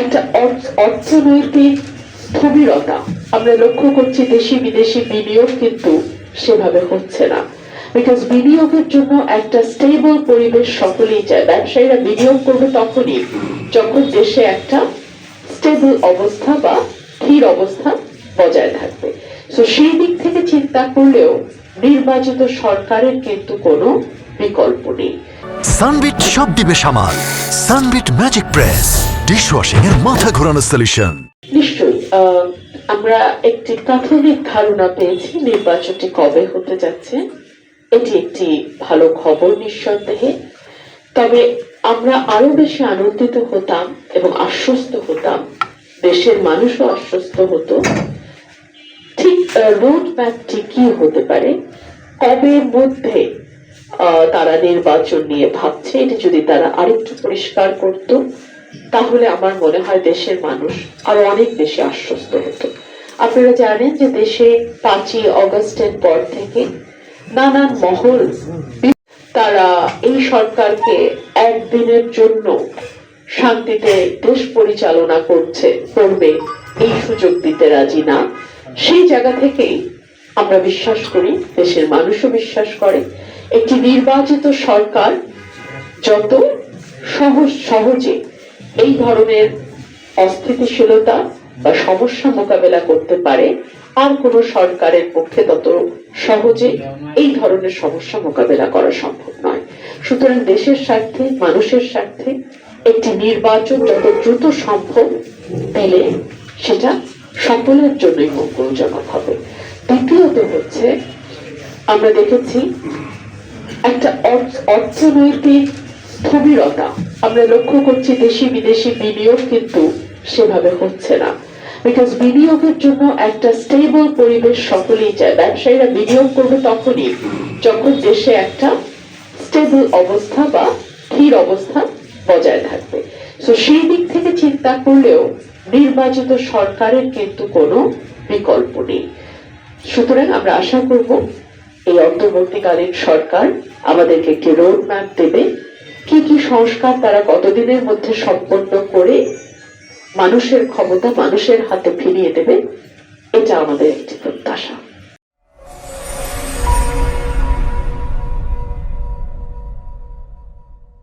একটা অর্থনৈতিক স্থবিরতা আমরা লক্ষ্য করছি দেশি বিদেশি বিনিয়োগ কিন্তু সেভাবে হচ্ছে না। বিকজ বিনিয়োগের জন্য একটা স্টেবল পরিবেশ সকলেই চায়। ব্যবসায়ীরা বিনিয়োগ করবে তখনই যখন দেশে একটা স্টেবল অবস্থা বা স্থির অবস্থা বজায় থাকবে। তো সেই দিক থেকে চিন্তা করলেও নির্বাচিত সরকারের কিন্তু কোনো বিকল্প নেই। সানবিট সব দিবে সামাল সানবিট ম্যাজিক প্রেস ডিশওয়াশিং এর মাথা ঘোরানো সলিউশন নিশ্চয়ই আমরা একটি প্রাথমিক ধারণা পেয়েছি, নির্বাচনটি কবে হতে যাচ্ছে। এটি একটি ভালো খবর নিঃসন্দেহে। তবে আমরা আরও বেশি আনন্দিত হতাম এবং আশ্বস্ত হতাম। দেশের মানুষও আশ্বস্ত হতো। ঠিক রোড ম্যাপটি কি হতে পারে? কবের মধ্যে তারা নির্বাচন নিয়ে ভাবছে? এটি যদি তারা আরেকটু পরিষ্কার করত তাহলে আমার মনে হয় দেশের মানুষ আরও অনেক বেশি আশ্বস্ত হতো। আপনারা জানেন যে দেশে পাঁচই অগস্টের পর থেকে নানান মহল তারা এই সরকারকে একদিনের জন্য শান্তিতে দেশ পরিচালনা করছে, করবে, এই সুযোগ দিতে রাজি না। সেই জায়গা থেকেই আমরা বিশ্বাস করি, দেশের মানুষও বিশ্বাস করে, একটি নির্বাচিত সরকার যত সহজ সহজে এই ধরনের অস্থিতিশীলতা বা সমস্যা মোকাবেলা করতে পারে, আর কোনো সরকারের পক্ষে তত সহজে এই ধরনের সমস্যা মোকাবেলা করা সম্ভব নয়। সুতরাং দেশের স্বার্থে, মানুষের স্বার্থে একটি নির্বাচন যত দ্রুত সম্ভব দিলে সেটা সকলের জন্যই মঙ্গলজনক হবে। দ্বিতীয়ত হচ্ছে, আমরা দেখেছি একটা অর্থনৈতিক স্থবিরতা আমরা লক্ষ্য করছি দেশি বিদেশি বিনিয়োগ কিন্তু সেভাবে হচ্ছে না। বিকজ বিনিয়োগের জন্য একটা স্টেবল পরিবেশ সকলেই চায়। ব্যবসায়ীরা বিনিয়োগ করবে তখনই যখন দেশে একটা স্টেবল অবস্থা বা স্থির অবস্থা বজায় থাকবে। তো সেই দিক থেকে চিন্তা করলেও নির্বাচিত সরকারের কিন্তু কোনো বিকল্প নেই। সুতরাং আমরা আশা করব এই অন্তর্বর্তীকালীন সরকার আমাদেরকে একটি রোড ম্যাপ দেবে। সংস্কার তারা কতদিনের মধ্যে সম্পন্ন করে মানুষের ক্ষমতা মানুষের হাতে ফিরিয়ে দেবে, এটা আমাদের একটি প্রত্যাশা।